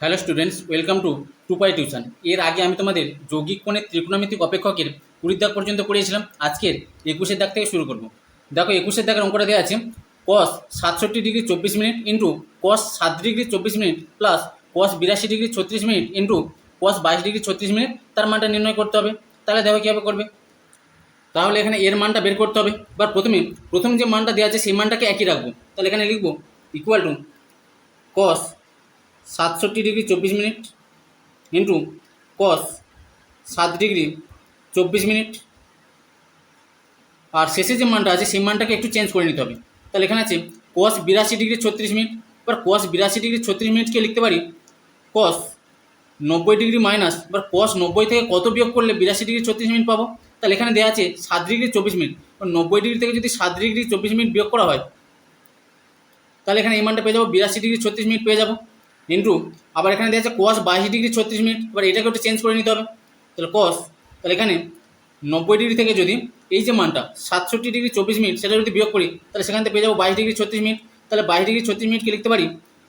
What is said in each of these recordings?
Hello students, welcome to two pi tuition. এর আগে আমি তোমাদের যৌগিক কোণের ত্রিকোণমিতিক অপেক্ষকের কুড়ির দাগ পর্যন্ত পড়িয়েছিলাম আজকের একুশের দাগ থেকে শুরু করব। দেখো, একুশের দাগের অঙ্কটা দেওয়া আছে কস সাতষট্টি ডিগ্রি চব্বিশ মিনিট ইন্টু কস সাত ডিগ্রি চব্বিশ মিনিট প্লাস কস বিরাশি ডিগ্রি ছত্রিশ মিনিট ইন্টু কস বাইশ ডিগ্রি ছত্রিশ মিনিট, তার মানটা নির্ণয় করতে হবে। তাহলে দেখো কীভাবে করবে? তাহলে এখানে এর মানটা বের করতে হবে। বা প্রথমে, প্রথম যে মানটা দেওয়া আছে, সেই মানটাকে একই রাখব। তাহলে এখানে লিখব ইকুয়াল টু কস সাতষট্টি ডিগ্রি চব্বিশ মিনিট। ইন্টু কস, সাত ডিগ্রি চব্বিশ মিনিট। আর শেষে যে মানটা আছে, সেই মানটাকে একটু চেঞ্জ করে নিতে হবে। তাহলে এখানে আছে, কস বিরাশি ডিগ্রি ছত্রিশ মিনিট। এবার কস বিরাশি ডিগ্রি ছত্রিশ মিনিটকে লিখতে পারি, কস নব্বই ডিগ্রি মাইনাস, এবার কস নব্বই থেকে কত বিয়োগ করলে বিরাশি ডিগ্রি ছত্রিশ মিনিট পাবো? তাহলে এখানে দেওয়া আছে সাত ডিগ্রি চব্বিশ মিনিট। নব্বই ডিগ্রি থেকে যদি সাত ডিগ্রি চব্বিশ মিনিট বিয়োগ করা হয়, তাহলে এখানে এই মানটা পেয়ে যাব, বিরাশি ডিগ্রি ছত্রিশ মিনিট পেয়ে যাব। ইন্টু আবার এখানে দেওয়া আছে কস বাইশ ডিগ্রি ছত্রিশ মিনিট, এবার এটাকে একটু চেঞ্জ করে নিতে হবে। তাহলে কস তাহলে এখানে নব্বই ডিগ্রি থেকে যদি এই যে মানটা সাতষট্টি ডিগ্রি চব্বিশ মিনিট, সেটা যদি বিয়োগ করি, তাহলে সেখান থেকে পেয়ে যাব বাইশ ডিগ্রি ছত্রিশ মিনিট। তাহলে বাইশ ডিগ্রি ছত্রিশ মিনিটকে লিখতে পারি?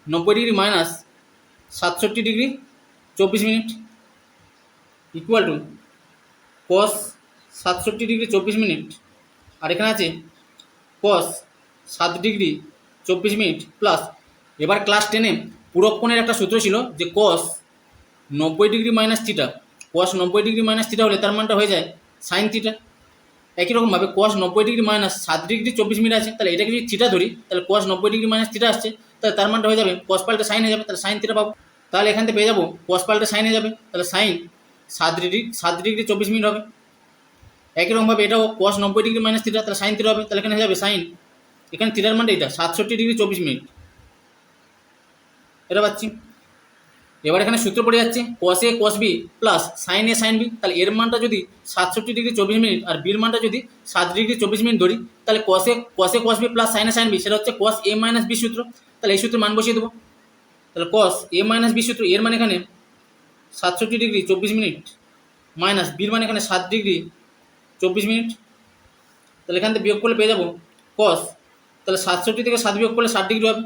নব্বই ডিগ্রি মাইনাস সাতষট্টি ডিগ্রি চব্বিশ মিনিট ইকুয়াল টু কস সাতষট্টি ডিগ্রি চব্বিশ মিনিট, আর এখানে আছে কস সাত ডিগ্রি চব্বিশ মিনিট প্লাস এবার ক্লাস টেনে পুরক্ষণের একটা সূত্র ছিল যে কস নব্বই ডিগ্রি মাইনাস থিটা কস নব্বই ডিগ্রি মাইনাস থিটা হলে তার মানটা হয়ে যায় সাইন থিটা একই রকমভাবে কস নব্বই ডিগ্রি মাইনাস সাত ডিগ্রি চব্বিশ মিনিট আছে, তাহলে এটাকে যদি থিটা ধরি, তাহলে কস নব্বই ডিগ্রি মাইনাস থিটা আসছে, তাহলে তার মানটা হয়ে যাবে কস পাল্টে সাইন হয়ে যাবে, তাহলে সাইন থিটা পাবো। তাহলে এখান থেকে পেয়ে যাব কস পাল্টে সাইন হয়ে যাবে, তাহলে সাইন সাত ডিগ্রি সাত ডিগ্রি চব্বিশ মিনিট হবে। একই রকমভাবে এটাও কস নব্বই ডিগ্রি মাইনাস থিটা তাহলে সাইন থিটা হবে, তাহলে এখানে হয়ে যাবে সাইন এখানে থিটার মানটা এটা সাতষট্টি ডিগ্রি চব্বিশ মিনিট। এটা পাচ্ছি। এবার এখানে সূত্র পড়ে যাচ্ছে cos A cos B plus sine A sine B তাহলে এর মানটা যদি সাতষট্টি ডিগ্রি চব্বিশ মিনিট আর বির মানটা যদি সাত ডিগ্রি চব্বিশ মিনিট ধরি, তাহলে cos A cos A cos B plus sine A sine B সেটা হচ্ছে কস এ মাইনাস বি সূত্র। তাহলে এই সূত্রে মান বসিয়ে দেবো। তাহলে কস এ মাইনাস বি সূত্র, এর মানে এখানে সাতষট্টি ডিগ্রি চব্বিশ মিনিট মাইনাস বির মানে এখানে সাত ডিগ্রি চব্বিশ মিনিট। তাহলে এখান থেকে বিয়োগ করলে পেয়ে যাব কস তাহলে সাতষট্টি থেকে সাত বিয়োগ করলে ষাট ডিগ্রি হবে।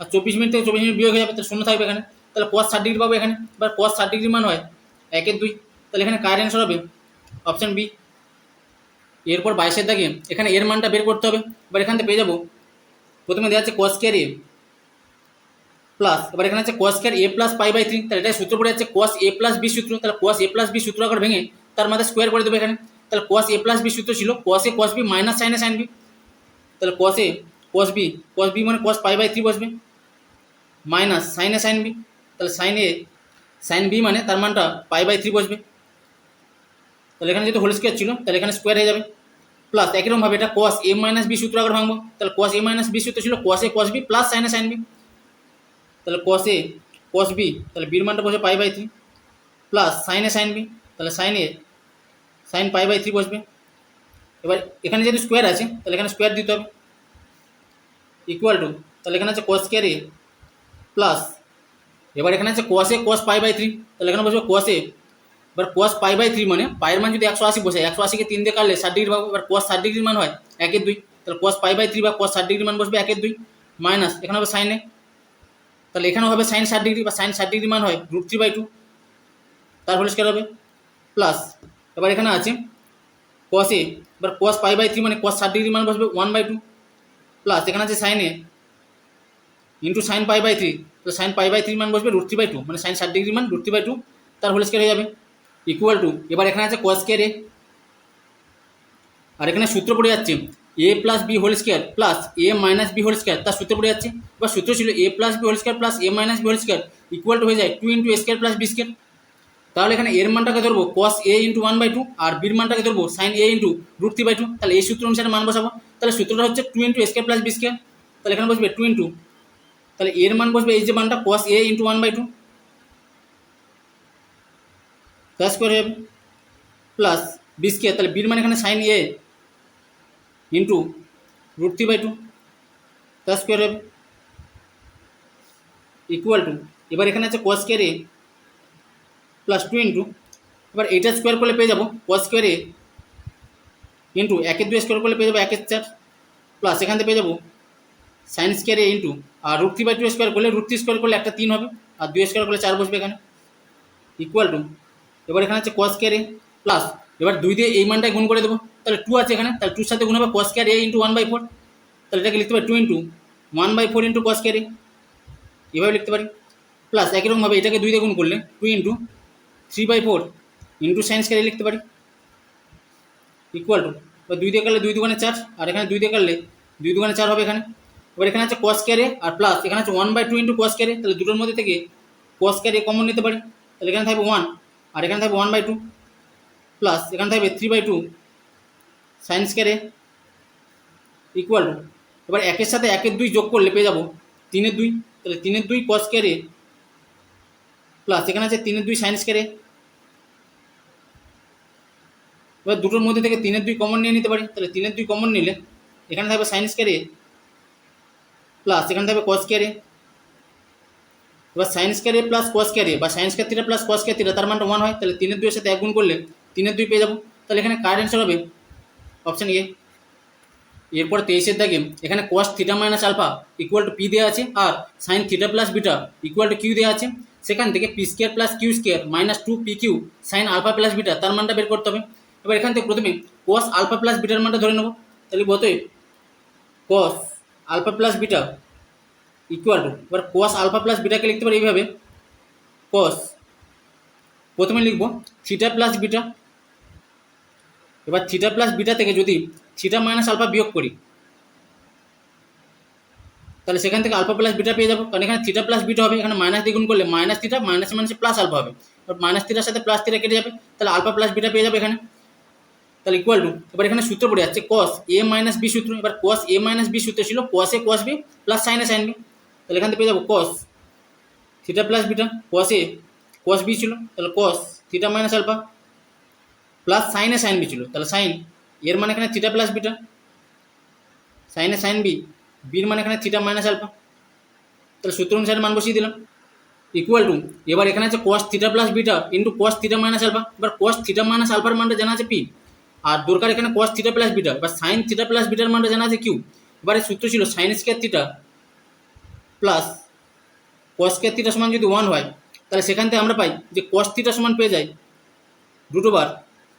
আর চব্বিশ মিনিট থেকে চব্বিশ মিনিট বিয়োগ হয়ে যাবে, তাহলে শূন্য থাকবে এখানে। তাহলে কস ষাট ডিগ্রি পাবো এখানে। এবার কস ষাট ডিগ্রি মান হয় একের দুই। তাহলে এখানে কার অ্যান্সার হবে অপশান বি এরপর বাইশের দাগে এখানে এর মানটা বের করতে হবে। এবার এখান থেকে পেয়ে যাব। প্রথমে দেওয়া আছে কস কেয়ার এ প্লাস এবার এখানে আছে cos square A plus pi by three তাহলে এটা সূত্র পড়ে যাচ্ছে কস এ প্লাস বি সূত্র। তাহলে কস এ প্লাস বি সূত্র আকার ভেঙে তার মাথায় স্কোয়ার করে দেবে এখানে। তাহলে কস এ প্লাস বি সূত্র ছিল cos A cos B minus sine sine B তাহলে cos A cos B cos B মানে কস পাই বাই থ্রি বসবে। মাইনাস সাইন সাইন বি তাহলে সাইন এ সাইন বি মানে তার মানটা পাই বাই থ্রি বসবে। তাহলে এখানে যেহেতু হোল স্কোয়ার ছিল, তাহলে এখানে স্কোয়ার হয়ে যাবে। প্লাস একইরকমভাবে এটা কস এ মাইনাস বি সূত্র আগে ভাঙবো। তাহলে কস এ মাইনাস বি সূত্র ছিল cos A cos B plus sine sine B তাহলে কস এ কস বি তাহলে বির মানটা বসে pi by three plus sine sine B তাহলে sine A sine pi by three বসবে। এবার এখানে যেহেতু স্কোয়ার আছে, তাহলে এখানে স্কোয়ার দিতে হবে। ইকুয়াল টু তাহলে এখানে আছে কস স্কোয়ার এ প্লাস এবার এখানে আছে কস এ পাই বাই থ্রি তাহলে এখানে বসবে কস এবার কস পাই বাই থ্রি মানে পায়ের মান যদি একশো আশি বসে, একশো আশিকে তিন দিয়ে কাটলে ষাট ডিগ্রি এবার কস ষাট ডিগ্রির মান হয় একের দুই, তাহলে কস পাই বাই থ্রি বা কস ষাট ডিগ্রি মান বসবে একের দুই মাইনাস এখানে হবে সাইনে তাহলে এখানেও হবে সাইন ষাট ডিগ্রি বা সাইন ষাট ডিগ্রি মান হয় রুট থ্রি বাই টু তার হোল হবে প্লাস এবার এখানে আছে এ এবার কস পাই বাই থ্রি মানে কস ষাট ডিগ্রি মান বসবে ওয়ান বাই টু প্লাস এখানে আছে sine into sine pi by three তো সাইন পাই বাই থ্রি মান বসবে রুট থ্রি বাই টু মানে সাইন ষাট ডিগ্রি মান রুট থ্রি বাই টু তার হোল স্কোয়ার হয়ে যাবে। ইকুয়াল টু এবার এখানে আছে কস স্কোয়ার এ আর এখানে সূত্র পড়ে যাচ্ছে A plus B whole square plus A minus B whole square তার সূত্র পড়ে যাচ্ছে। এবার সূত্র ছিল A plus B whole square plus A minus B whole square equal to হয়ে যায় two into A square plus B square তাহলে এখানে এর মানটাকে ধরবো cos A into one by two আর বির মানটাকে ধরবো sine A into root three by two তাহলে এই সূত্র অনুসারে মান বসাবো। তাহলে সূত্রটা হচ্ছে two into square plus B square তাহলে এখানে বসবে টু ইন্টু তাহলে এর মান বসবে এই যে মানটা cos A into one by two plus করে প্লাস বি স্কোয়ার তাহলে বির মানে এখানে sine A into root three by two plus হবে ইকুয়াল টু এবার এখানে আছে cos square A plus two into এবার এইটা স্কোয়ার করলে পেয়ে যাব কস স্কোয়ার এ ইন্টু একের দুই স্কোয়ার করলে পেয়ে যাব একের চার। প্লাস এখান থেকে পেয়ে যাব sine square A into R root three by two square করলে রুট থ্রি স্কোয়ার করলে একটা তিন হবে, আর দুই স্কোয়ার করলে চার বসবে এখানে। ইকুয়াল টু এবার এখানে আছে কস কেয়ার এ প্লাস এবার দুই দিয়ে এই মানটাই গুণ করে দেবো, তাহলে টু আছে এখানে, তাহলে টুর সাথে গুণ হবে cos square A into one by four তাহলে এটাকে লিখতে পারি two into one by four into cos square A এভাবে লিখতে পারি। প্লাস একই রকমভাবে এটাকে দুই দিয়ে গুণ করলে two into three by four into sine square লিখতে পারি। ইকুয়াল টু এবার দুই দিয়ে কাটলে দুই দোকানে চার, আর এখানে দুই দিয়ে কাটলে দুই দোকানে চার হবে এখানে। এবার এখানে আছে কস ক্যারে আর প্লাস এখানে আছে one by two into cos square তাহলে দুটোর মধ্যে থেকে কস ক্যারে কমন নিতে পারি। তাহলে এখানে থাকবে ওয়ান আর এখানে থাকবে ওয়ান বাই টু প্লাস এখানে থাকবে three by two sine square equal to এবার একের সাথে একের দুই যোগ করলে পেয়ে যাব তিনের দুই, তাহলে তিনের দুই কস ক্যারে প্লাস এখানে আছে তিনের দুই সায়েন্স ক্যারে এবার দুটোর মধ্যে থেকে তিনের দুই কমন নিয়ে নিতে পারি, তাহলে তিনের দুই কমন নিলে এখানে থাকবে সায়েন্স ক্যারে প্লাস এখানে থাকবে কস ক্যারে এবার সায়েন্স ক্যারে প্লাস কস ক্যারে বা সায়েন্স ক্যাথিটা প্লাস কস ক্যাথিটা তার মানটা ওয়ান হয়, তাহলে তিনের দুইয়ের সাথে এক গুণ করলে তিনের দুই পেয়ে যাব। তাহলে এখানে কার অ্যান্সার হবে অপশান এ এরপর তেইশের দাগে এখানে cos theta minus alpha equal to P দেওয়া আছে আর sine theta plus beta equal to Q দেওয়া আছে। সেখান থেকে P square plus Q square minus two P Q sine alpha plus beta তার মানটা বের করতে হবে। এবার এখান থেকে প্রথমে কস আলফা প্লাস বিটার মানটা ধরে নেব। তাহলে বতই cos alpha plus beta equal to এবার কস আলফা প্লাস বিটাকে লিখতে পারি এইভাবে। কস প্রথমে লিখব থিটা প্লাস বিটা এবার থিটা প্লাস বিটা থেকে যদি থিটা মাইনাস আলফা বিয়োগ করি, তাহলে সেখান থেকে আলফা প্লাস বিটা পেয়ে যাব। কারণ এখানে থিটা প্লাস বিটা হবে, এখানে মাইনাস দ্বিগুণ করলে মাইনাস থিটা মাইনাস মাইনাসে প্লাস আলফা হবে। মাইনাস থিটার সাথে প্লাস থিটা কেটে যাবে, তাহলে আলফা প্লাস বিটা পেয়ে যাবে এখানে। তাহলে ইকুয়াল টু এবার এখানে সূত্র পড়ে যাচ্ছে কস এ মাইনাস বি সূত্র, এবার কস এ মাইনাস বি সূত্র ছিল cos A cos B plus sine sine B তাহলে এখান থেকে পেয়ে যাব cos theta plus beta cos A cos B ছিল, তাহলে cos theta minus alpha plus sine sine B ছিল, তাহলে সাইন এর মানে এখানে theta plus beta sine sine B বির মানে এখানে থিটা মাইনাস আলফা তাহলে সূত্র অনুসারে মান বসিয়ে দিলাম। ইকুয়াল টু এবার এখানে আছে cos theta plus beta into cos theta minus alpha এবার কস থিটা মাইনাস আলফার মানটা জানা আছে পি আর দরকার এখানে কস থিটা প্লাস বিটা এবার সাইন থিটা প্লাস বিটার মানটা জানা আছে কিউ? এবারে সূত্র ছিল sine square theta plus cos square theta সমান যদি ওয়ান হয়, তাহলে সেখান থেকে আমরা পাই যে কস থিটা সমান পেয়ে যাই root over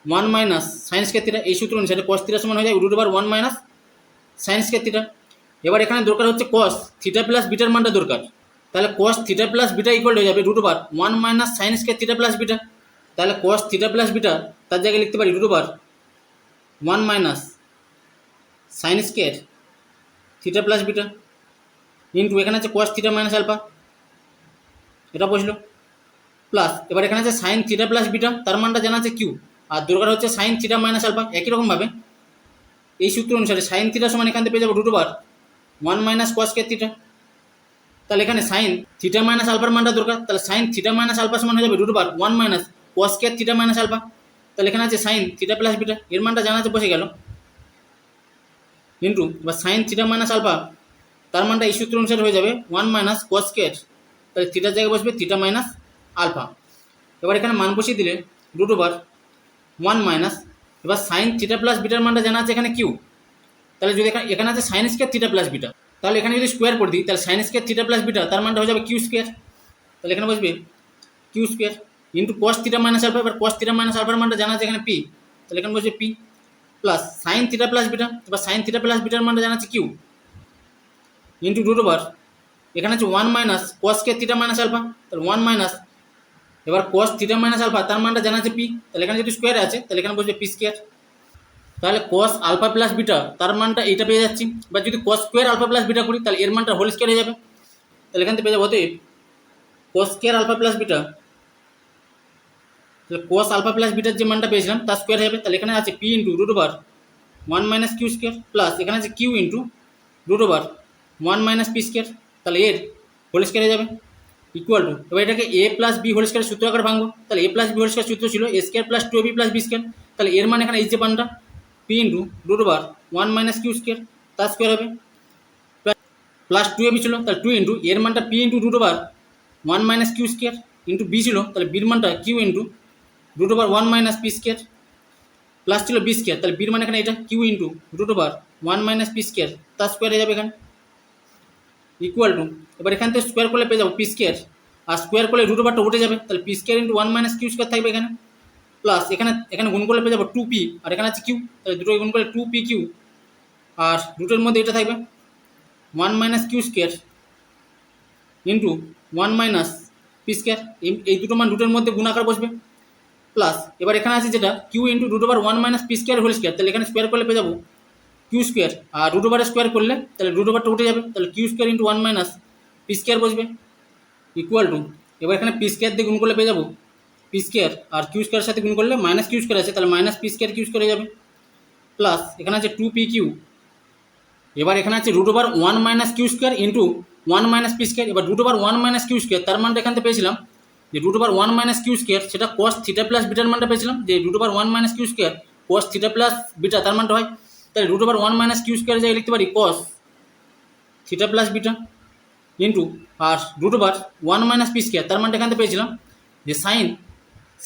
one minus sine square theta এই সূত্র অনুসারে কস থিটা সমান হয়ে যায় root over one minus sine square theta এবার এখানে দরকার হচ্ছে কস থিটা প্লাস বিটার মানটা দরকার। তাহলে cos theta plus beta equal হয়ে যাবে root over one minus sine square theta plus beta তাহলে কস থিটা প্লাস বিটা তার জায়গায় লিখতে পারি root over one minus sine square theta plus beta into এখানে আছে কস থিটা মাইনাস আলফা। এটা বসল। প্লাস এবার এখানে আছে সাইন থিটা প্লাস বিটা, তার মানটা জানা আছে কিউ। আর দরকার হচ্ছে সাইন থিটা মাইনাস আলফা, একই রকমভাবে। এই সূত্র অনুসারে সাইন থিটা সমান এখান থেকে পেয়ে যাব root over one minus cos কে থিটা তাহলে এখানে সাইন থিটা মাইনাস আলফার মানটা দরকার, তাহলে সাইন থিটা মাইনাস আলফা সমান হয়ে যাবে root over one minus cos কে থিটা মাইনাস আলফা। তাহলে এখানে আছে সাইন থিটা প্লাস বিটা এর মানটা জানা আছে, বসে গেল। ইন্টু এবার সাইন থিটা মাইনাস আলফা তার মানটা এই সূত্র অনুসারে হয়ে যাবে ওয়ান মাইনাস কস কেট তাহলে থিটার জায়গায় বসবে থিটা মাইনাস আলফা এবার এখানে মান বসিয়ে দিলে রুট ওভার ওয়ান মাইনাস এবার সাইন থিটা প্লাস বিটার মানটা জানা আছে এখানে কিউ তাহলে যদি এখানে এখানে আছে sine square theta plus beta তাহলে এখানে যদি স্কোয়ার করে দিই, তাহলে sine square theta plus beta তার মানটা হয়ে যাবে কিউ স্কোয়ার তাহলে এখানে বসবে Q square into cos theta minus alpha এবার কস থিটা মাইনাস আলফার মানটা জানা আছে এখানে পি তাহলে এখানে বসবে P plus sine theta plus beta এবার সাইন থিটা প্লাস বিটার মানটা জানা আছে কিউ ইন্টু রুট ওভার এখানে আছে ওয়ান মাইনাস কস কে থিটা মাইনাস আলফা তাহলে ওয়ান মাইনাস এবার কস থিটা মাইনাস আলফা তার মানটা জানা আছে পি তাহলে এখানে যদি স্কোয়ার আছে, তাহলে এখানে বসবে পি স্কোয়ার তাহলে কস আলফা প্লাস বিটা তার মানটা এইটা পেয়ে যাচ্ছি বা যদি cos square alpha plus beta করি, তাহলে এর মানটা হোল স্কোয়ার হয়ে যাবে। তাহলে এখান থেকে পেয়ে যাব অতএব cos square alpha plus beta cos alpha plus bitter যে মানটা পেয়েছিলাম, তার স্কোয়ার হবে তাহলে এখানে আছে P into root over one minus Q square plus এখানে আছে Q into root over one minus P square তাহলে এর হোল স্কোয়ার হয়ে যাবে ইকুয়াল টু এবার এটাকে A plus B whole square সূত্র আকারে ভাঙবো, তাহলে A plus B whole square সূত্র ছিল A square plus two B plus B square তাহলে এর মানে এখানে এই যে পানটা P into root over one minus Q square তার স্কোয়ার হবে প্লাস টু এবি ছিল, তাহলে টু ইন্টু এর মানটা P into root over one minus Q square into B ছিল, তাহলে বির মানটা Q into root over one minus P square plus ছিল বি স্কোয়ার তাহলে বির মানে এখানে এটা Q into root over one minus P square তার স্কোয়ার হয়ে যাবে এখানে। ইকুয়াল টু এবার এখান থেকে স্কোয়ার করলে পেয়ে যাব পি স্কোয়ার আর স্কোয়ার করলে রুট ওভারটা উঠে যাবে, তাহলে P square into one minus Q square থাকবে এখানে। প্লাস এখানে এখানে গুণ করলে পেয়ে যাব টু পি আর এখানে আছে কিউ তাহলে দুটো গুণ করলে টু পি কিউ আর রুটের মধ্যে এটা থাকবে one minus Q square into one minus P square এই দুটো মান রুটের মধ্যে গুণাকার বসবে। প্লাস এবার এখানে আছে যেটা Q into root over one minus P square whole square তাহলে এখানে স্কোয়ার করলে পেয়ে যাব কিউ স্কোয়ার আর রুট ওভারে স্কোয়ার করলে, তাহলে রুট ওভারটা উঠে যাবে, তাহলে Q square into one minus P square বসবে ইকুয়াল টু এবার এখানে পি স্কোয়ার দিয়ে গুণ করলে পেয়ে যাব পি স্কোয়ার আর কিউ স্কোয়ারের সাথে গুণ করলে মাইনাস কিউ স্কোয়ার আছে, তাহলে minus P square Q square যাবে। প্লাস এখানে আছে টু পি কিউ এবার এখানে আছে root over one minus Q square into one minus P square এবার root over one minus Q square তার মানটা এখান থেকে পেয়েছিলাম যে root over one minus Q square সেটা কস থিটা প্লাস বিটার মানটা পেয়েছিলাম। যে root over one minus Q square cos theta plus beta তার মানটা হয়। তাহলে root over one minus Q square জায়গায় লিখতে পারি cos theta plus beta into আর root over one minus P square তার মানটা এখান পেয়েছিলাম। যে sine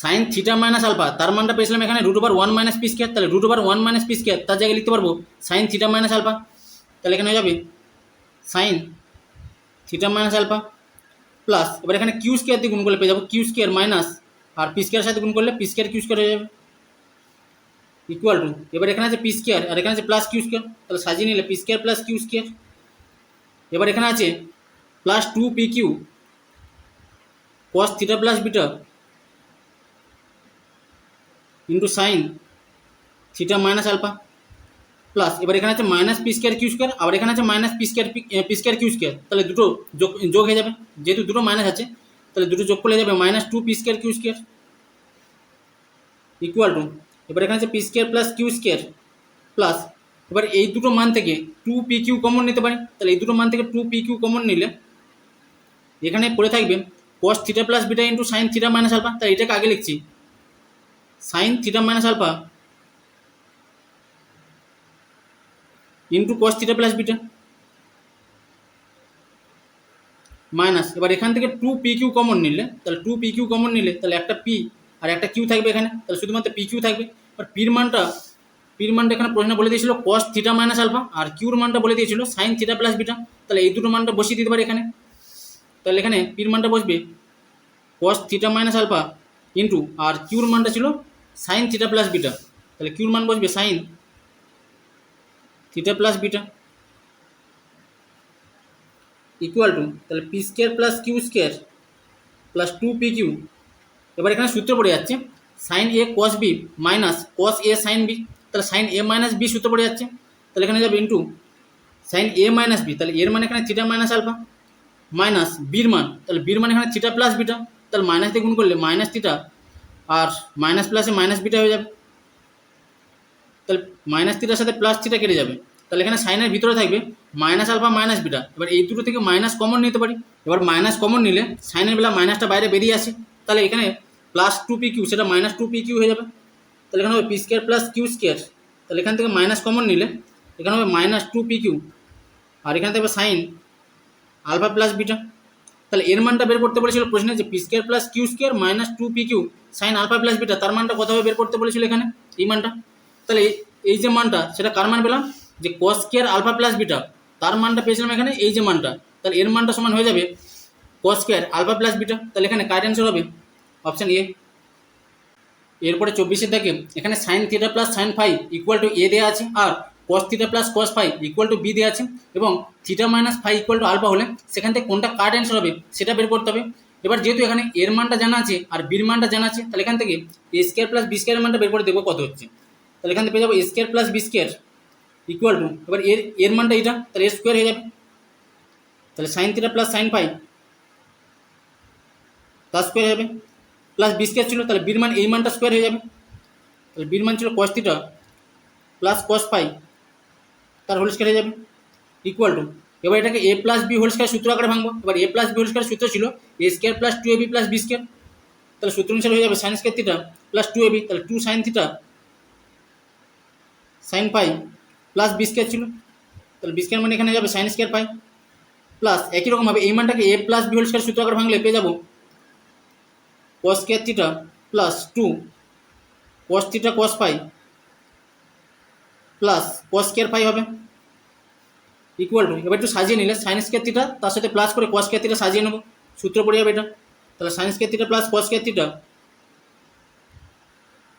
sine theta minus alpha তার মানটা পেয়েছিলাম এখানে root over one minus P square তাহলে root over one minus P square তার জায়গায় লিখতে পারব সাইন থিটা মাইনাস আলফা তাহলে এখানে হয়ে যাবে sine theta minus alpha plus এবার এখানে কিউ স্কোয়ার দিয়ে গুণ করলে পেয়ে যাব কিউ স্কোয়ার মাইনাস আর পি স্কোয়ার সাথে গুণ করলে পি স্কোয়ার কিউ স্কোয়ার হয়ে যাবে। ইকুয়াল টু এবার এখানে আছে পি স্কোয়ার আর এখানে আছে প্লাস কিউ স্কোয়ার তাহলে সাজিয়ে নিলে P square plus Q square এবার এখানে আছে plus two P Q cos theta plus beta into sine theta minus alpha plus এবার এখানে আছে minus P square Q square আবার এখানে আছে minus P square P square Q square তাহলে দুটো যোগ যোগ হয়ে যাবে। যেহেতু দুটো মাইনাস আছে, তাহলে দুটো যোগ করলে যাবে minus two P square Q square equal to এবার এখানে আছে P square plus Q square plus এবার এই দুটো মান থেকে টু পি কিউ কমন নিতে পারি, তাহলে এই দুটো মান থেকে টু পি কিউ কমন নিলে, এখানে পড়ে থাকবে cos theta plus beta into sine theta minus alpha তাই এটাকে আগে লিখছি। Sine theta minus alpha into cos theta plus beta minus, এবার এখান থেকে টু পি কিউ কমন নিলে, তাহলে টু পি কিউ কমন নিলে, তাহলে একটা পি আর একটা কিউ থাকবে এখানে, তাহলে শুধুমাত্র পি কিউ থাকবে। আর পির মানটা পির মানটা এখানে প্রশ্ন বলে দিয়েছিল কস থিটা মাইনাস আলফা আর কিউর মানটা বলে দিয়েছিল সাইন থিটা প্লাস বিটা তাহলে এই দুটো মানটা বসিয়ে দিতে পারি এখানে। তাহলে এখানে পির মানটা বসবে cos theta minus alpha into আর কিউর মানটা ছিল সাইন থিটা প্লাস বিটা তাহলে কিউর মান বসবে sine theta plus beta equal to তাহলে P square plus Q square plus two P Q এবার এখানে সূত্র পড়ে যাচ্ছে sine A cos B minus cos A sine B তাহলে সাইন এ মাইনাস বি সূত্র পড়ে যাচ্ছে। তাহলে এখানে যাবে into sine A minus B তাহলে এর মানে এখানে থিটা মাইনাস আলফা মাইনাস বির মান, তাহলে বির মানে এখানে থিটা প্লাস বিটা তাহলে মাইনাস দিয়ে গুণ করলে মাইনাস থিটা আর মাইনাস প্লাসে মাইনাস বিটা হয়ে যাবে। তাহলে মাইনাস থিটার সাথে প্লাস থিটা কেটে যাবে। তাহলে এখানে সাইনের ভিতরে থাকবে মাইনাস আলফা মাইনাস বিটা এবার এই দুটো থেকে মাইনাস কমন নিতে পারি। এবার মাইনাস কমন নিলে সাইনের বেলা মাইনাসটা বাইরে বেরিয়ে আসে। তাহলে এখানে প্লাস টু পি কিউ সেটা মাইনাস টু পি কিউ হয়ে যাবে। তাহলে এখানে হবে P square plus Q square তাহলে এখান থেকে মাইনাস কমন নিলে এখানে হবে মাইনাস টু পি কিউ আর এখানে থাকবে সাইন আলফা প্লাস বিটা তাহলে এর মানটা বের করতে বলেছিল প্রশ্নে যে P square plus Q square minus two P Q sine alpha plus beta তার মানটা কত হবে বের করতে বলেছিল এখানে? এই মানটা। তাহলে এই- যে মানটা, সেটা কার মান পেলাম? যে cos square alpha plus beta তার মানটা পেয়েছিলাম এখানে এই যে মানটা। তাহলে এর মানটা সমান হয়ে যাবে cos square alpha plus beta তাহলে এখানে কার অ্যান্সার হবে অপশান এ এরপরে চব্বিশের দেখে, এখানে sine theta plus sine five equal to A দেওয়া আছে, আর cos theta plus cos five equal to B দেওয়া আছে, এবং theta minus five equal to alpha হলে সেখান থেকে কোনটা কার্ড অ্যান্সার হবে সেটা বের করতে হবে। এবার যেহেতু এখানে এর মানটা জানা আছে আর বির মানটা জানা আছে, তাহলে এখান থেকে এ স্কোয়ার প্লাস বি স্কোয়ারের মানটা বের করে দেবো কত হচ্ছে। তাহলে এখান থেকে পেয়ে যাব square plus B square equal to এবার এর এর মানটা এটা তাহলে এ স্কোয়ার হয়ে যাবে। তাহলে sine theta plus sine five plus square হবে প্লাস বি স্কোয়ার ছিল, তাহলে বির মান, এই মানটা স্কোয়ার হয়ে যাবে। তাহলে বির মান ছিল cos theta plus cos five তার হোল স্কোয়ার হয়ে যাবে। ইকুয়াল টু এবার এটাকে A plus B whole square সূত্র আকারে ভাঙবো। এবার A plus B whole square সূত্র ছিল A square plus two A B plus B square তাহলে সূত্র অনুসারে হয়ে যাবে sine square theta plus two A B তাহলে two sine theta sine five plus B square ছিল, তাহলে বি স্কোয়ার মানে এখানে যাবে সাইন স্কোয়ার ফাইভ প্লাস একই রকমভাবে এই মানটাকে A plus B whole square সূত্র আকারে ভাঙলে পেয়ে যাব cos square theta plus two cos theta cos five plus cos square five হবে ইকুয়াল টু এবার একটু সাজিয়ে নিলে সাইন স্কোয়ার থিটা তার সাথে প্লাস করে cos স্কোয়ার থিটা সাজিয়ে নেব, সূত্র পড়ে যাবে এটা, তাহলে sine square theta plus cos square theta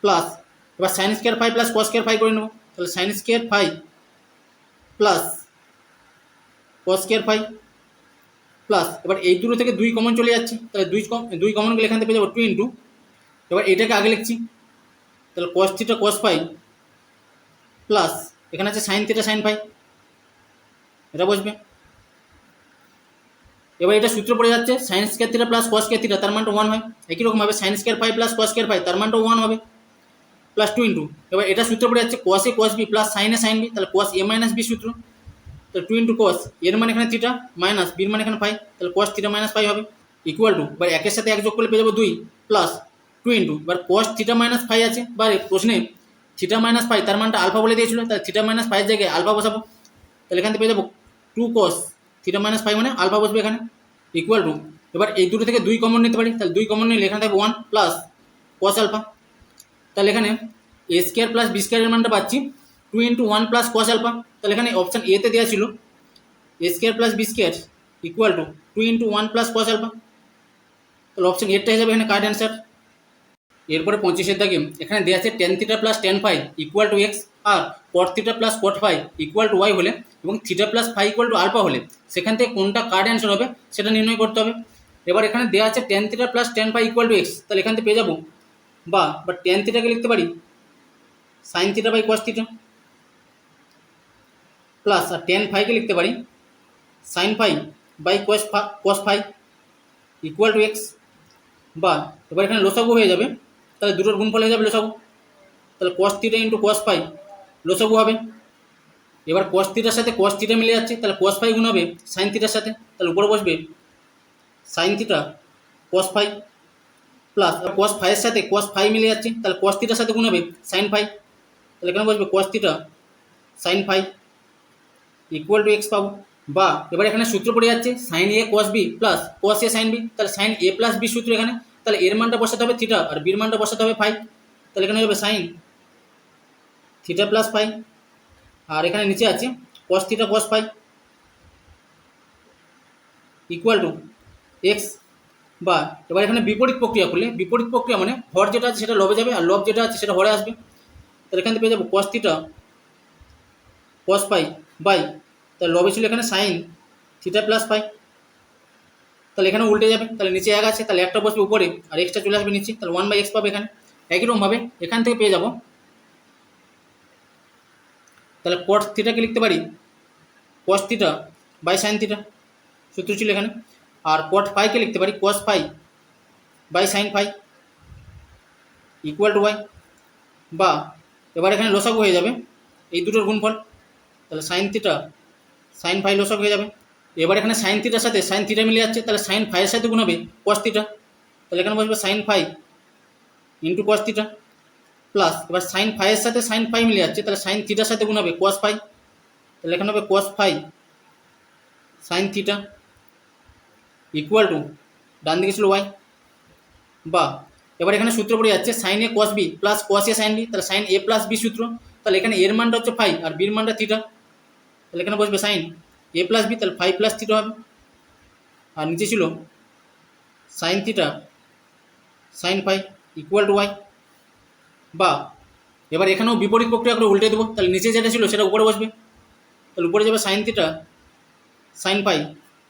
plus এবার sine square five plus cos square five করে নেব। তাহলে sine square five plus cos square five plus এবার এই দুটো থেকে দুই কমন চলে যাচ্ছে, তাহলে দুই দুই কমন গেলে এখান থেকে পেয়ে যাব টু ইন্টু এবার এটাকে আগে লিখছি, তাহলে cos theta cos five plus এখানে আছে সাইন থিটা সাইন ফাইভ এটা বসবে। এবার এটা সূত্র পড়ে যাচ্ছে sine square theta plus cos square theta তার মানটা ওয়ান হয়, একই রকম হবে sine square five plus cos square five তার মানটা ওয়ান হবে। প্লাস টু ইন্টু এবার এটা সূত্র পড়ে যাচ্ছে cos A cos B plus sine sine B তাহলে কস এ মাইনাস বি সূত্র। তো টু ইন্টু কস এর মানে এখানে থিটা মাইনাস বির মানে এখানে ফাইভ তাহলে কস থিটা মাইনাস ফাইভ হবে। ইকুয়াল টু এবার একের সাথে এক যোগ করলে পেয়ে যাব দুই প্লাস টু ইন্টু এবার কস থিটা মাইনাস ফাইভ আছে। বা প্রশ্নে থিটা মাইনাস ফাইভ তার মানটা আলফা বলে দিয়েছিল, তাহলে থিটা মাইনাস ফাইভ জায়গায় আলফা বসাবো। তাহলে এখান থেকে পেয়ে যাব two cos theta minus five মানে আলফা বসবে এখানে। ইকুয়াল টু এবার এই দুটো থেকে দুই কমন নিতে পারি। তাহলে দুই কমন নিলে এখানে থাকবে ওয়ান প্লাস কস আলফা তাহলে এখানে এ স্কোয়ার প্লাস বি স্কোয়ারের মানটা পাচ্ছি। Two into one plus cos alpha তাহলে এখানে অপশান এতে দেওয়া ছিল। A square plus B square equal to two into one plus cos alpha তাহলে অপশান এরটা হিসাবে এখানে কার্ড অ্যান্সার এরপরে পঁচিশের দাগে এখানে দেওয়া আছে tan theta plus tan five equal to X R cot theta plus cot five equal to Y হলে এবং theta plus five equal to alpha হলে সেখান থেকে কোনটা কার্ড অ্যান্সার হবে সেটা নির্ণয় করতে হবে। এবার এখানে দেওয়া আছে tan theta plus tan five equal to X তাহলে এখান থেকে পেয়ে যাব বা বা টেন থিটাকে লিখতে পারি? Sine theta by cos theta plus R tan ফাইভকে লিখতে পারি? Sine five by cos cos five equal to X বা, এবার এখানে লসাগু হয়ে যাবে, তাহলে দুটোর গুণফল হয়ে যাবে লসাগু। তাহলে cos theta into cos five লসাগু হবে। এবার কস থিটার সাথে কস থিটা মিলে যাচ্ছে, তাহলে কস ফাইভ গুণ হবে সাইন থিটার সাথে। তাহলে উপরে বসবে sine theta cos five plus cos ফাইভের সাথে কস ফাইভ মিলে যাচ্ছে, তাহলে কস থিটার সাথে গুণ হবে সাইন ফাইভ তাহলে এখানে বসবে? Cos theta sine five equal to X পাবো। বা, এবার এখানে সূত্র পড়ে যাচ্ছে sine A cos B plus cos A sine B তাহলে সাইন এ প্লাস বি সূত্র এখানে, তাহলে এর মানটা বসাতে হবে থিটা আর বির মানটা বসাতে হবে ফাইভ তাহলে এখানে হবে সাইন থিটা প্লাস ফাইভ আর এখানে নিচে আছে cos theta cos five equal to X বা এবার এখানে বিপরীত প্রক্রিয়া করলে, বিপরীত প্রক্রিয়া মানে হর যেটা আছে সেটা লবে যাবে আর লব যেটা আছে সেটা হরে আসবে। তাহলে এখান থেকে পেয়ে যাব cos theta cos pi by তাহলে লবে ছিল এখানে সাইন থিটা প্লাস পাই তাহলে এখানে উল্টে যাবে, তাহলে নিচে এক আছে, তাহলে একটা বসবে উপরে, আর এক্সট্রা চলে আসবে নিচে, তাহলে ওয়ান বাই এক্স পাবে এখানে। একই রকমভাবে এখান থেকে পেয়ে যাব। তাহলে কট থিটাকে লিখতে পারি? Cos theta by sine theta সূত্র ছিল এখানে। আর কট ফাইকে লিখতে পারি cos phi by sine phi equal to Y বা এবার এখানে লসাগু হয়ে যাবে এই দুটোর গুণফল। তাহলে সাইন থিটা সাইন ফাই লসক হয়ে যাবে। এবার এখানে সাইন থিটার সাথে সাইন থিটা মিলে যাচ্ছে, তাহলে সাইন ফাইয়ের সাথে গুণ হবে কস থিটা তাহলে এখানে বসবে sine phi into cos theta plus এবার সাইন ফাইয়ের সাথে সাইন ফাই মিলে যাচ্ছে, তাহলে সাইন থিটার সাথে গুণ হবে কস ফাই তাহলে এখানে হবে cos phi sine theta equal to ডান দিকে ছিল ওয়াই বা এবার এখানে সূত্র পড়ে যাচ্ছে sine A cos B plus cos A sine B তাহলে সাইন এ প্লাস বি সূত্র, তাহলে এখানে এর মানটা হচ্ছে ফাইভ আর বির মানটা থিটা তাহলে এখানে বসবে সাইন এ প্লাস বি তাহলে ফাইভ প্লাস থিটা হবে, আর নিচে ছিল sine theta sine five equal to Y বা এবার এখানেও বিপরীত প্রক্রিয়া করে উল্টে দেবো, তাহলে নিচে যেটা ছিল সেটা উপরে বসবে, তাহলে উপরে যাবে সাইন থিটা সাইন ফাইভ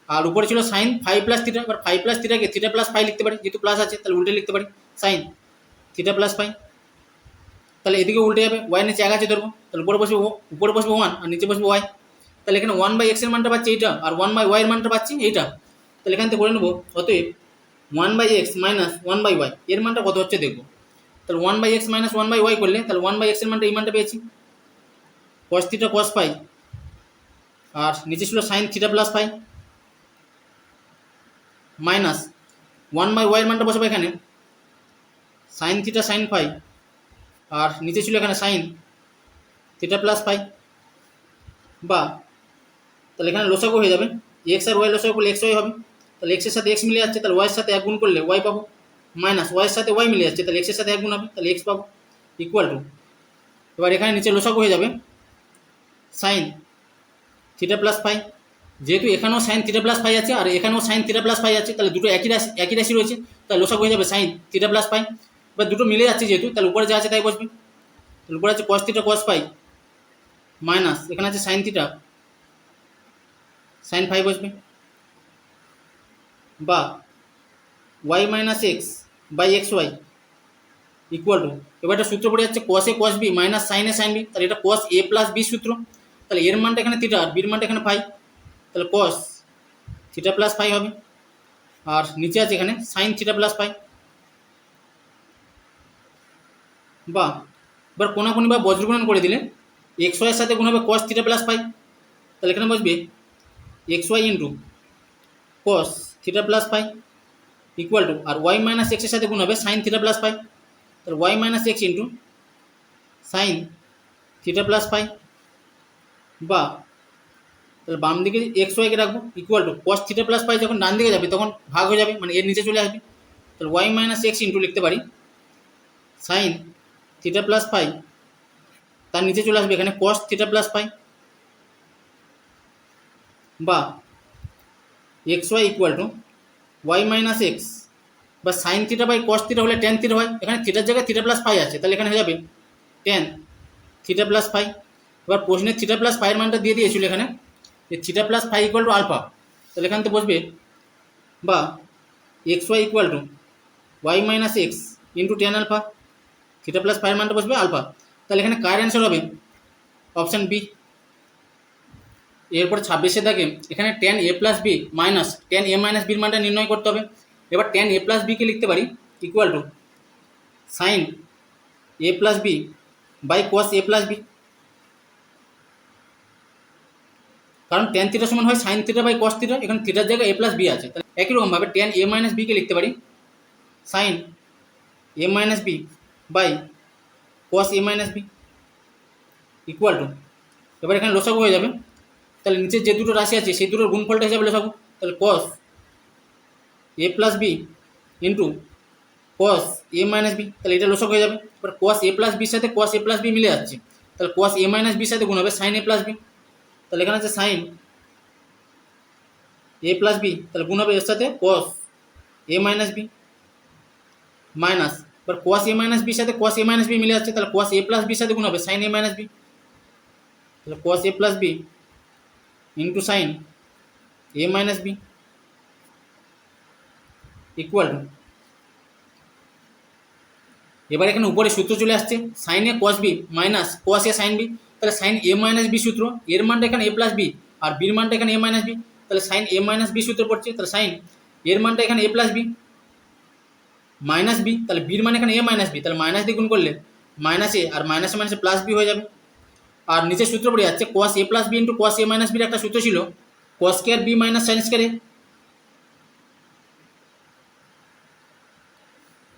আর উপরে ছিল সাইন ফাইভ প্লাস থিটা এবার ফাইভ প্লাস থিটাকে থিটা প্লাস ফাইভ লিখতে পারি। যেহেতু প্লাস আছে, তাহলে উল্টে লিখতে পারি। সাইন থিটা প্লাস ফাইভ তাহলে এদিকে উল্টে যাবে ওয়াই নিচে এক আছে ধরবো। তাহলে উপরে বসবে উপরে বসবে ওয়ান আর নিচে বসবে ওয়াই তাহলে এখানে ওয়ান বাই এক্সের মানটা পাচ্ছি এইটা, আর ওয়ান বাই ওয়াইয়ের মানটা পাচ্ছি এইটা। তাহলে এখান থেকে করে নেব, অতএব one by X minus one by Y এর মানটা কত হচ্ছে দেখব। তাহলে one by X minus one by Y করলে, তাহলে ওয়ান বাই এক্সের মানটা এই মানটা পেয়েছি। কস থিটা কস ফাই আর নিচে ছিল sine theta plus phi minus one by ওয়াইয়ের মানটা বসাবো এখানে। সাইন থিটা সাইন ফাই আর নিচে ছিল এখানে সাইন থিটা প্লাস ফাই বা তাহলে এখানে লসাগু হয়ে যাবে। এক্স আর ওয়াই লসাগু করলে এক্স ওয়াই হবে। তাহলে এক্সের সাথে এক্স মিলে যাচ্ছে, তাহলে ওয়াইয়ের সাথে এক গুণ করলে ওয়াই পাবো। মাইনাস ওয়াইয়ের সাথে ওয়াই মিলে যাচ্ছে, তাহলে এক্সের সাথে এক গুণ হবে, তাহলে এক্স পাবো। ইকুয়াল টু এবার এখানে নিচে লসাগু হয়ে যাবে। সাইন থিটা প্লাস ফাই যেহেতু এখানেও সাইন থিটা প্লাস পাই আছে আর এখানেও সাইন থিটা প্লাস পাই আছে, তাহলে দুটো একই রাশি একই রাশি রয়েছে, তাহলে লোসাগু হয়ে যাবে সাইন থিটা প্লাস পাই এবার দুটো মিলে যাচ্ছে যেহেতু, তাহলে উপরে যা আছে তাই বসবে। তাহলে উপরে আছে কস থিটা কস পাই মাইনাস এখানে আছে সাইন থিটা সাইন ফাইভ বসবে। বা Y minus X by X Y equal to এবার একটা সূত্র পড়ে যাচ্ছে cos A cos B minus sine A sine B তাহলে এটা কস এ প্লাস বি সূত্র। তাহলে এর মানটা এখানে থিটা আর বির মানটা এখানে ফাই তাহলে কস থিটা প্লাস ফাই হবে। আর নিচে আছে এখানে সাইন থিটা প্লাস ফাই বা, এবার কোনাকুনি বা বজ্রগুণন করে দিলে এক্স ওয়াইয়ের সাথে গুণ হবে কস থিটা প্লাস ফাই তাহলে এখানে বসবে X Y into cos theta plus phi equal to R Y minus এক্সের সাথে গুণ হবে সাইন থিটা প্লাস ফাই তাহলে Y minus X into sine theta plus phi বা তাহলে বাম দিকে এক্স ওয়াইকে রাখব equal to cos theta plus phi যখন ডান দিকে যাবে তখন ভাগ হয়ে যাবে মানে এর নিচে চলে আসবে। তাহলে ওয়াই মাইনাস এক্স ইন্টু লিখতে পারি। সাইন থিটা প্লাস ফাই তার নিচে চলে আসবে এখানে কস থিটা প্লাস ফাই বা X Y equal to Y minus X বা sine theta by cos theta হলে টেন থিটা হয়। এখানে থিটার জায়গায় থিটা প্লাস ফাই আছে, তাহলে এখানে হয়ে যাবে টেন থিটা প্লাস ফাই এবার প্রশ্নে থিটা প্লাস ফাইয়ের মানটা দিয়ে দিয়েছিল এখানে। যে theta plus phi equal to alpha, তাহলে এখান থেকে বসবে, বা X Y equal to Y minus X into tan alpha, theta plus ফাইয়ের মানটা বসবে আলফা। তাহলে এখানে কার অ্যান্সার হবে? Option B. এরপর ছাব্বিশে থাকে এখানে tan A plus B minus, tan A minus বির মানটা নির্ণয় করতে হবে। এবার টেন এ প্লাস বিকে লিখতে পারি, equal to sine A plus B by cos A plus B. কারণ টেন থিটার সমান হয় sine theta by cos theta এখানে থিটার জায়গায় এ প্লাস বি আছে। তাহলে একই রকমভাবে টেন এ মাইনাস বিকে লিখতে পারি? Sine A minus B by cos A minus B equal to এবার এখানে লসাগু হয়ে যাবে। তাহলে নিচে যে দুটো রাশি আছে, সেই দুটোর গুণফলটা হিসাবে লসাগু। তাহলে cos A plus B into cos A minus B তাহলে এটা লসক হয়ে যাবে। এবার কস এ প্লাস বির সাথে কস এ প্লাস বি মিলে যাচ্ছে। তাহলে কস এ মাইনাস বির সাথে গুণ হবে সাইন এ প্লাস বি তাহলে এখানে আছে সাইন এ প্লাস বি তাহলে গুণ হবে এর সাথে cos A minus B minus এবার কস এ মাইনাস বির সাথে কস এ মাইনাস বি মিলে যাচ্ছে, তাহলে কস এ প্লাস বির সাথে গুণ হবে সাইন এ মাইনাস বি তাহলে cos A plus B into sine A minus B equal to এবার এখানে উপরে সূত্র চলে আসছে sine A cos B minus cos A sine B তাহলে সাইন এ মাইনাস বি সূত্র এর মানটা এখানে এ প্লাস বি আর বির মানটা এখানে এ মাইনাস বি তাহলে সাইন এ মাইনাস বি সূত্র পড়ছে, তাহলে সাইন এর মানটা এখানে A plus B minus B তাহলে বির মানে এখানে এ মাইনাস বি তাহলে মাইনাস দিয়ে গুণ করলে মাইনাস এ আর মাইনাসে মাইনাসে প্লাস বি হয়ে যাবে। আর নিচে সূত্র পড়ে যাচ্ছে cos A plus B into cos A minus বির একটা সূত্র ছিল cos square B minus sine square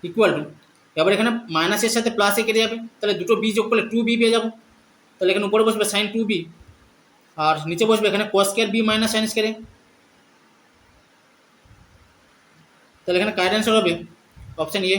equal to এবার এখানে মাইনাসের সাথে প্লাসে কেটে যাবে, তাহলে দুটো বি যোগ করলে টু বি পেয়ে যাব। তাহলে এখানে উপরে বসবে সাইন টু বি আর নিচে বসবে এখানে cos square B minus sine স্কোয়ারে তাহলে এখানে কারেন্ট অ্যান্সার হবে অপশান ইয়ে